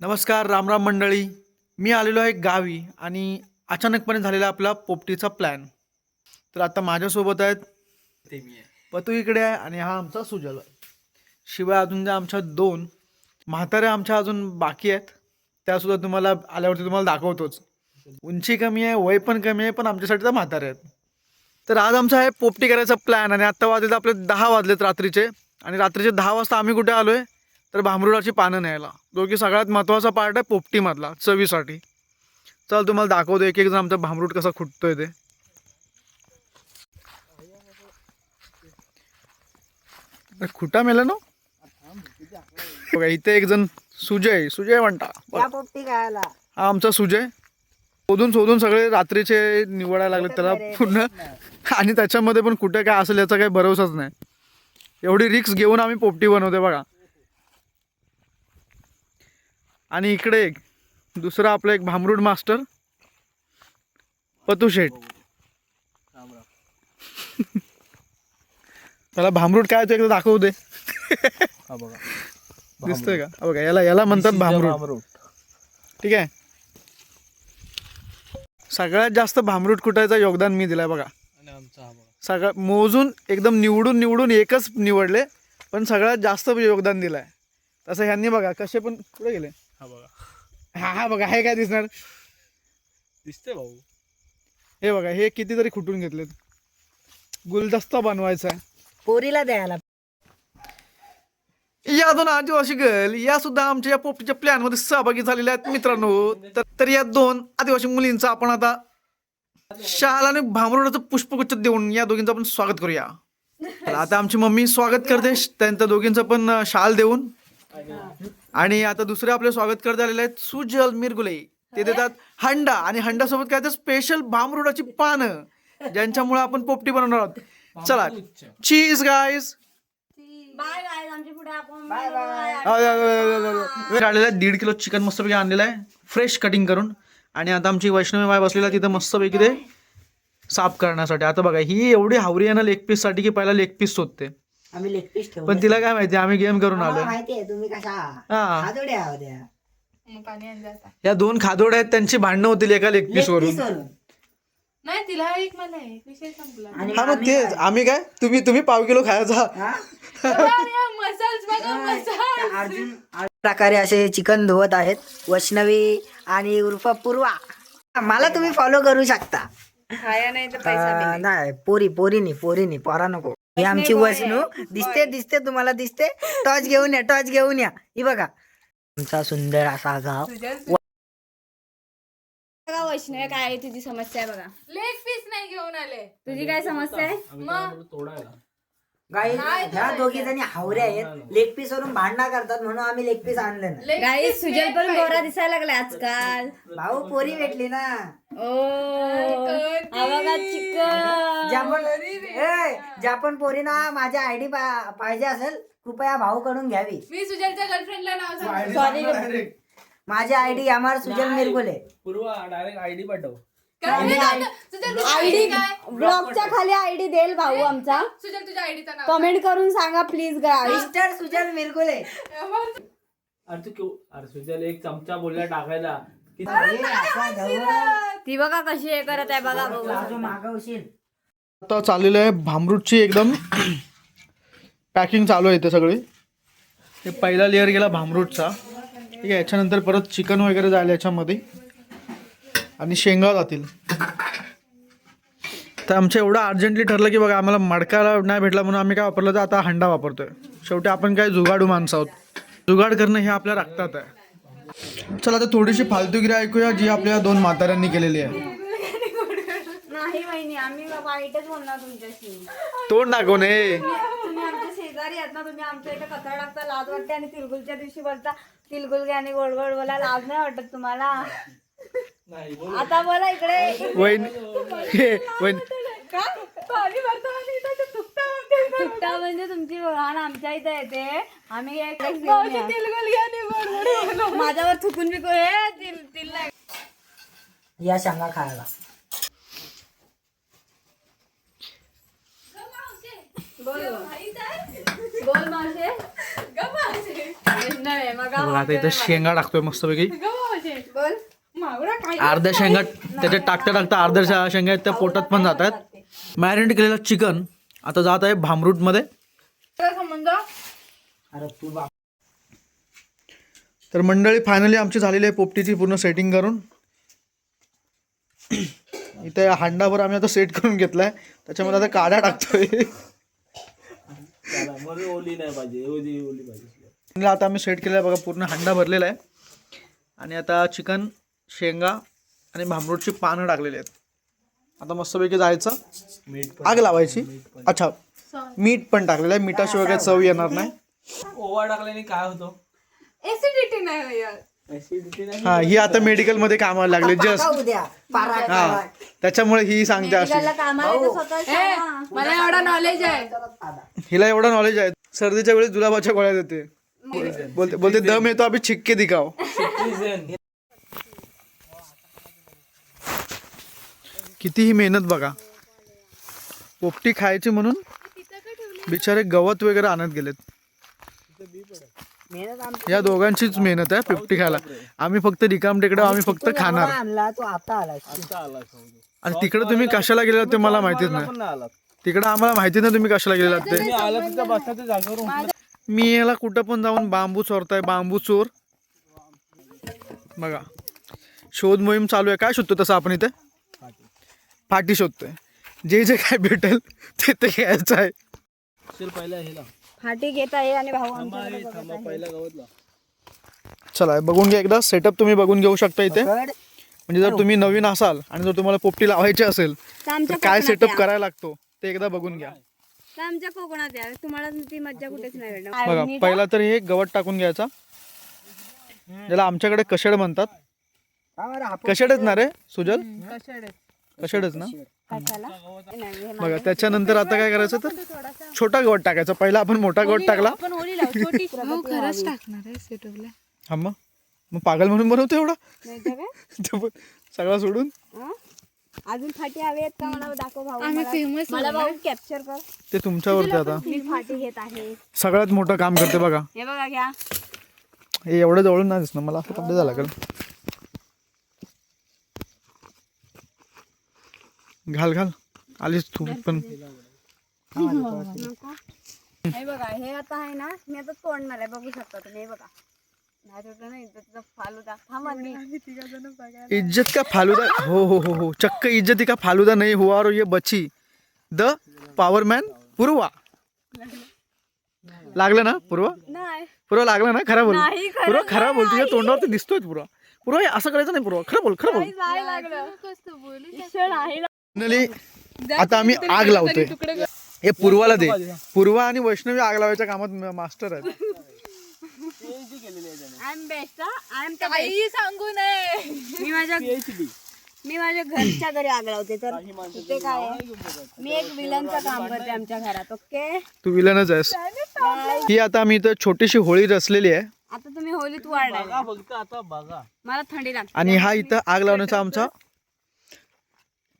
नमस्कार रामराम मंडळी. मी आलेलो आहे गावी आणि अचानकपणे झालेला आपला पोपटीचा प्लॅन तर आता माझ्यासोबत आहेत पतू इकडे आहे आणि हा आमचा सुजल. आहे शिवाय अजून ज्या आमच्या दोन म्हाताऱ्या आमच्या अजून बाकी आहेत. त्यासुद्धा तुम्हाला आल्यावरती तुम्हाला दाखवतोच. उंची कमी आहे वय पण कमी आहे पण आमच्यासाठी तर म्हातारे आहेत. तर आज आमचा आहे पोपटी करायचा प्लॅन आणि आत्ता वाजले आपले दहा वाजलेत रात्रीचे. आणि रात्रीचे दहा वाजता आम्ही कुठे आलो आहे तर भांबरुडाची पानं न्यायला. जो की सगळ्यात महत्त्वाचा पार्ट आहे पोपटीमधला चवीसाठी. चल तुम्हाला दाखवतो एक एक जण आमचा भांबरूट कसा खुटतोय ते. खुटा मेला ना? बघा इथे एक जण सुजय सुजय म्हणता. हा आमचा सुजय. शोधून शोधून सगळे रात्रीचे निवडायला लागले त्याला पूर्ण आणि त्याच्यामध्ये पण कुठे काय असेल याचा काही भरोसाच नाही. एवढी रिक्स घेऊन आम्ही पोपटी बनवते बघा. आणि इकडे एक दुसरा आपला एक भामरूड मास्टर. पतू शेठ. त्याला भामरूड काय तो एकदा दाखवू दे. बघा. दिसतोय का? बघा याला याला म्हणतात भामरूड. ठीक आहे? सगळ्यात जास्त भामरूट कुटायचं योगदान मी दिलाय बघा. सगळं मोजून एकदम निवडून निवडून एकच निवडले पण सगळ्यात जास्त योगदान दिलंय. तसं ह्यांनी बघा कसे पण कुठे गेले? हा बघा. हा हा बघा हे काय दिसणार? दिसते भाऊ. हे बघा हे कितीतरी खुटून घेतलेत. गुलदस्ता बनवायचा पोरीला द्यायला. या दोन आदिवासी गर्ल या सुद्धा आमच्या या पोपटीच्या प्लॅनमध्ये सहभागी झालेल्या आहेत मित्रांनो. तर तर या दोन आदिवासी मुलींचं आपण आता शाल आणि भांबरुडाचं पुष्पगुच्छ देऊन या दोघींचं आपण स्वागत करूया. आता आमची मम्मी स्वागत करते. त्यांच्या दोघींचं पण शाल देऊन. आणि आता दुसरे आपले स्वागत करत आलेले आहेत सुजल मिरगुले. ते देतात हंडा आणि हंडा सोबत काय तर स्पेशल भांबरुडाची पानं ज्यांच्यामुळे आपण पोपटी बनवणार आहोत. चला. चीज गाईज बाय बाय बाय आलेला दीड किलो चिकन मस्तपैकी आणलेलं आहे. फ्रेश कटिंग करून. आणि आता आमची वैष्णवी माय बसलेला तिथं मस्तपैकी ते साफ करण्यासाठी. आता बघा ही एवढी हावरी आहे ना लेग पीससाठी की पहिला लेग पीस शोधते. आम्ही लेग पीस ठेवू पण तिला काय माहिती आम्ही गेम करून माहितीये तुम्ही कशा हा. हातोड्या होत्या पाणी आणलं आता. या दोन खादोड आहेत त्यांची भांडणं होतील एका लेग पीस वरून. नाही तिला एक मला एक विषय संपला. आणि हा मग आम्ही तेच आम्ही काय? तुम्ही तुम्ही पाव किलो खायचा हा? मसाज बघा मसाज त्या अर्जुन अर्जुन प्रकारे असे चिकन धुवत आहेत. वैष्णवी आणि उर्फ पूर्वा. मला तुम्ही फॉलो करू शकता. खाया नाही तर पैसा अं, नाही पोरी पोरीनी पोरीनी पोरा नको. ही आमची वैष्णू दिसते दिसते तुम्हाला दिसते. टॉच घेऊन या टॉच घेऊन या. ही बघा. आमचा सुंदर असा गाव. बघा वैष्णव काय आहे तुझी समस्या आहे बघा. लेग पीस नाही घेऊन आले. तुझी काय समस्या आहे? मग? गाई ह्या दोघी जणी हावऱ्या आहेत. लेग पीस वरून भांडणा करतात म्हणून आम्ही लेग पीस आणले ना गाई सुजल पण गोरा दिसायला लागला आजकाल. भाऊ पोरी भेटली ना. ओ. बघा चिकन. ज्या पण ए, ज्या पण पोरीना माझ्या आयडी पाहिजे असेल कृपया भाऊ कडून घ्यावी. मी सुजलच्या गर्लफ्रेंडला नाव सांगतो. सॉरी माझी आयडी आम्हाला सुजल मिरगुले. पूर्वा डायरेक्ट आयडी पाठव. आयडी काय? ब्लॉगच्या खाली आयडी देईल भाऊ आमचा. सुजल तुझ्या आयडीचं नाव कमेंट करून सांगा please guys mister Sujal Mirgule. अरे तू क्यू अरे सुजल एक चमचा बोलला टाकायला. असा ती बघा कशी हे करत आहे बघा बघू. बाजू मागवशील आता चाललेलं आहे भामरूटची एकदम पॅकिंग चालू आहे इथे सगळी. हे पहिला लेअर गेला भामरूटचा. ठीक आहे याच्यानंतर परत चिकन वगैरे जायला याच्यामध्ये. आणि शेंगा जातील. तर आमचं एवढं अर्जंटली ठरलं की बघा आम्हाला मडकाला नाही भेटला म्हणून आम्ही काय वापरलं तर आता हंडा वापरतोय. शेवटी आपण काय जुगाडू माणसं आहोत. जुगाड करणं हे आपल्या रक्तात आहे. चला आता थोडीशी फालतूगिरी ऐकूया जी आपल्या दोन म्हाताऱ्यांनी केलेली आहे. नाही वहिनी आम्ही वाईटच बोलणार तुमच्याशी. तोंड तुम्ही आमच्या शेजारी आहेत ना तुम्ही आमच्या इथे कचरा टाकता लाज वाटते आणि तिलगुलच्या दिवशी बोलता तिलगुल घ्या आणि गोड गोड बोला लाज नाही वाटत तुम्हाला. आता बोला इकडे. वैन हे वैन फुकटा म्हणजे तुमची वाहन आमच्या इथे येते. आम्ही एक माझ्यावर थुकून बिकू हे तिल तिल नाही. या शेंगा खायला. बोल बोल. बोल मावशे. बघा आता इथं शेंगा टाकतोय मस्तपैकी. बोल. अर्ध्या शेंगा त्याच्यात टाकता टाकता अर्ध्या शेंगा आहेत त्या पोटात पण जातात. मॅरिनेट केलेलं चिकन आता जात आहे भामरूटमध्ये संबंध अरे तू बाप तर मंडळी फायनली आमची झालेली आहे पोपटीची पूर्ण सेटिंग करून. इथे हांडाभर आम्ही आता सेट करून घेतलाय. त्याच्यामध्ये आता काड्या टाकतोय. आता आम्ही सेट केलं आहे बघा पूर्ण हांडा भरलेला आहे. आणि आता चिकन शेंगा आणि भांबरूटची पानं टाकलेली आहेत. आता मस्तपैकी जायचं. मीठ आग लावायची. अच्छा मीठ पण टाकलेलं आहे. मिठाशिवाय काही चव येणार नाही. ओवा टाकल्याने काय होतो? एसिडिटी नाही होत ऍसिडिटी नाही. हा ही आता मेडिकलमध्ये कामाला लागले. जस्ट बघा उद्या. पारा हा त्याच्यामुळे ही सांगते अशी. मला एवढा नॉलेज आहे. हिला एवढं नॉलेज आहे. सर्दीच्या वेळेस जुलाबाच्या गोळ्या देते. बोलते बोलते दम येतो अभि छिक्के दिखाओ कितीही मेहनत बघा. पोपटी खायची म्हणून बिचारे गवत वगैरे आणत गेलेत. या दोघांचीच मेहनत आहे पोपटी खायला. आम्ही फक्त रिकाम टेकडे आम्ही फक्त खाणार. आणि तिकडे तुम्ही कशाला गेलेला ते मला माहितीच नाही. तिकडे आम्हाला माहिती नाही तुम्ही कशाला गेलेलात ते. मी याला कुठं पण जाऊन बांबू चोरताय बांबू चोर. बघा. शोध मोहीम चालू आहे. काय शोधतो तसं आपण इथे? फाटी शोधतोय. जे जे काय भेटेल ते ते घ्यायचं आहे. चल पहिला हेला फाटी घेत आहे आणि भाऊ थांबा आमच्याकडे हे, बघत थांबा आहे. पहिला गवतला. चला बघून घ्या एकदा. सेटअप तुम्ही बघून घेऊ शकता इथे. म्हणजे जर तुम्ही नवीन असाल आणि जर तुम्हाला पोपटी लावायची असेल तर तर आमच्या काय कोकणात सेटअप या. करायला लागतो ते एकदा बघून घ्या. तर आमच्या कोकणात या. तुम्हाला ती मज्जा कुठेच नाही बघा पहिला तर हे गवत टाकून घ्यायचा. ज्याला आमच्याकडे कशेड म्हणतात. कशेडच ना रे सुजल? कशेडच ना? कशाला? नाही, हे बघा त्याच्यानंतर आता काय करायचं तर छोटा गवत टाकायचा. पहिला आपण मोठा गवत टाकला. पण होली लाव छोटी. हो खरंच टाकणार आहे सेटअपला हा मग. मग पागल म्हणून बनवतो एवढा? नाही तर काय? ते पण सगळा सोडून. हं? अजून फाटी हवी आहेत का मला? दाखव भाऊ आम्ही मला- famous मला भाऊ कॅप्चर कर. ते तुमच्यावरती आता. मी फाटी घेत आहे. सगळ्यात मोठं काम करते बघा. हे बघा घ्या. हे एवढं जवळून नाही दिसणार. मला असं कपडे झाला लागेल घाल घाल. आलीच तू पण. नको हे बघा हे आता आहे ना मी आता तोडणार आहे बघू शकता तुम्ही हे बघा. इज्जत का फालुदा? हो हो हो हो. चक्क इज्जती का फालुदा नाही हुआ और ये बची. The powerman Purva. लागलं ना पूर्वा? नाही. पूर्वा लागलं ना खरा बोल. नाही, खरं पूर्वा खरा बोल तुझ्या तोंडावरती दिसतोय पूर्वा. पूर्वा हे असं करायचं नाही पूर्वा. खरं बोल खरं बोल. Finally, आता आम्ही आग लावतोय. हे पूर्वाला दे. पूर्वा आणि वैष्णवी आग लावायच्या कामात मास्टर आहेत. काही सांगू नये. मी माझ्या मी माझ्या घरच्या घरी आग लावते. तर इथे काय? आहे? मी एक विलनचं काम करते आमच्या घरात ओके? तू विलनच आहेस. ही आता आम्ही इथं छोटीशी होळी रचलेली आहे. आता तुम्ही होलीत बघा. मला थंडी लागते. आणि हा इथं आग लावण्याचा आमचा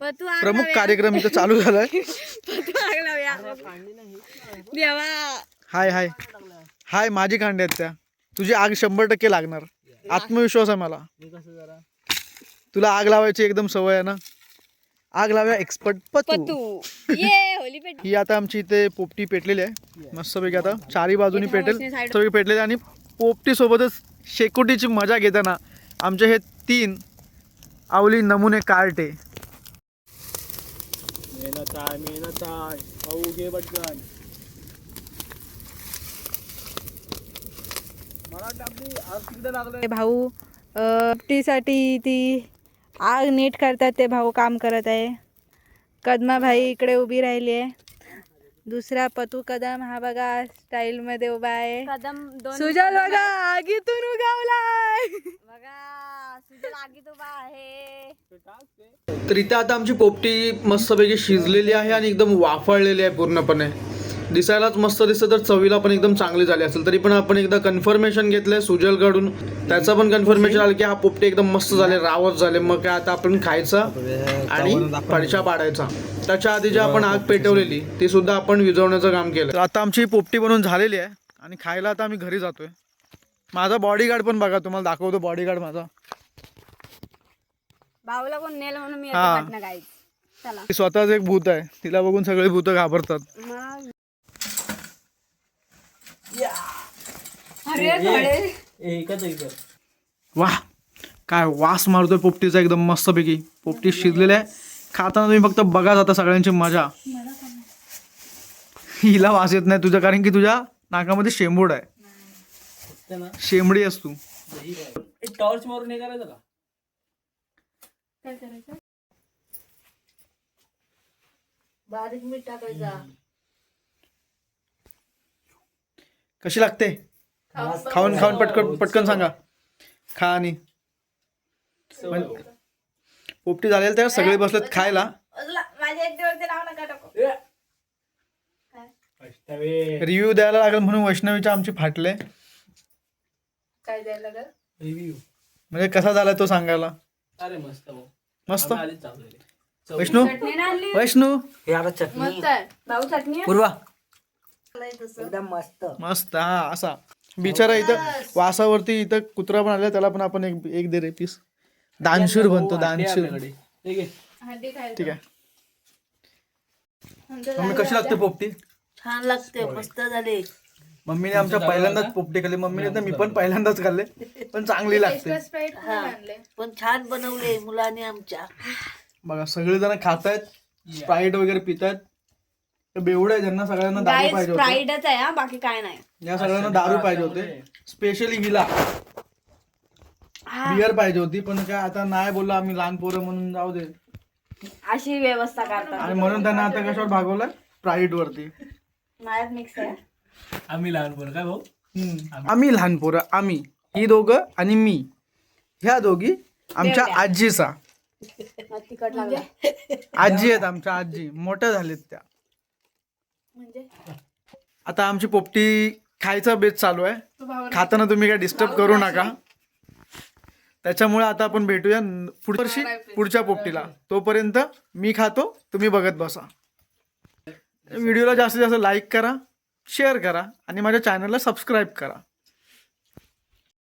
प्रमुख कार्यक्रम इथं चालू झालाय. देवा. हाय हाय. हाय माझी कांडे आहेत त्या. तुझी आग शंभर टक्के लागणार. आत्मविश्वास आहे मला. तुला आग लावायची एकदम सवय आहे ना? आग लाव्या एक्सपर्ट पतू. तू ये होली पेट. ही आता आमची इथे पोपटी पेटलेली आहे. मस्तपैकी आता चारी बाजूनी पेटेल सगळी पेटलेली आणि पोपटी सोबतच शेकोटीची मजा घेताना आमचे हे तीन आवली नमुने कार्टे. मेहनत आहे मेहनत आहे. पाहू घे पटकन मला वाटतं आपली आज तिकडे लागलं ते भाऊ टीसाठी ती आग नीट करतात ते भाऊ काम करत आहे. कदमा भाई इकडे उभी राहिली आहे. दुसरा पतू कदम हा बघा स्टाईल मध्ये उभा आहे. कदम दोन सुजल बघा आगीतून उगावलाय. बघा सुजल आगीत उभा आहे. तर इथे आता आमची पोपटी मस्तपैकी शिजलेली आहे आणि एकदम वाफळलेली आहे पूर्णपणे. दिसायलाच मस्त दिसतं तर चवीला पण एकदम चांगली झाली असेल. तरी पण आपण एकदा कन्फर्मेशन घेतलंय सुजलकडून त्याचं पण कन्फर्मेशन आलं की हा पोपटी एकदम मस्त झाले रावत झाले. मग काय आता आपण खायचा आणि पडशा पाडायचा. त्याच्या आधी जी आपण आग पेटवलेली ती सुद्धा आपण विझवण्याचं काम केलं तर आता आमची पोपटी बनवून झालेली आहे आणि खायला आता आम्ही घरी जातोय. माझा बॉडीगार्ड पण बघा तुम्हाला दाखवतो बॉडीगार्ड माझा. भाऊला कोण नेलं म्हणून मी हा. येते पाटणं गाईच चला. ती स्वतःच एक भूत आहे तिला बघून सगळे भूत घाबरतात अरे थोडे ए, एकच वाह काय वास मारतोय पोपटीचा एकदम मस्तपैकी. पोपटी शिजलेली आहे. खाताना तुम्ही फक्त बघा आता सगळ्यांची मजा. हिला वास येत नाही तुझ्या कारण की तुझ्या नाकामध्ये शेंबूड आहे. शेंबडी असतो दही टॉर्च मारून हे करायचं का? बारीक मीठ टाकायचा. कशी लागते? खाऊन खाऊन पटकन पटकन सांगा. खा आणि. पोपटी झालेली तेव्हा सगळे बसलेत खायला. रिव्ह्यू द्यायला लागेल म्हणून वैष्णवीचे आमचे फाटले. काय द्यायला लागल? Review. म्हणजे कसा झाला तो सांगायला? अरे मस्त. वैष्णू? चटणी नाही आणली? वैष्णू? हे चटणी. भाऊ चटणी आहे? पूर्वा. एकदम मस्त. मस्त हा असा. बिचारा इथं वासावरती इथं कुत्रा पण आला त्याला पण आपण एक एक दे रे पीस दानशूर बनतो आहे दानशूर. ठीक आहे. ठीक आहे. मम्मी कशी लागते पोपटी? छान लागते मस्त झाले. मम्मीने आमच्या पहिल्यांदाच पोपटी खाल्ली. मम्मीने तर मी पण पहिल्यांदाच खाल्ले पण चांगली लागते. पण छान बनवले मुलाने आमच्या. बघा सगळेजण खातायत स्प्राईट वगैरे पितायत. तर बेवडे आहे ज्यांना सगळ्यांना दारू पाहिजे होते. फ्राईडच आहे हा? बाकी काय नाही. या सगळ्यांना दारू पाहिजे होते. स्पेशली हिला. बियर पाहिजे होती पण काय आता नाही बोललो आम्ही लहान पोरं म्हणून जाऊ दे. अशी व्यवस्था करतात. आणि म्हणून त्यांना आता कशावर भागवलंय? स्प्राईट वरती. माझ्यात मिक्स आहे. आम्ही लहान पोरं काय भाऊ? हम्म. आम्ही. लहान पोरं आम्ही. ही दोघं आणि मी. ह्या दोघी आमच्या आजीचा. तिखट लागला. आजी आहेत आमच्या आजी. मोठ्या झालेत त्या. आता आमची पोपटी खायचा बेत चालू आहे. खाताना तुम्ही काय डिस्टर्ब करू नका. त्याच्यामुळे आता आपण भेटूया पुढच्या वर्षी पुढच्या पोपटीला. तोपर्यंत मी खातो तुम्ही बघत बसा. व्हिडिओला जास्तीत जास्त लाईक करा शेअर करा आणि माझ्या चॅनलला सबस्क्राईब करा.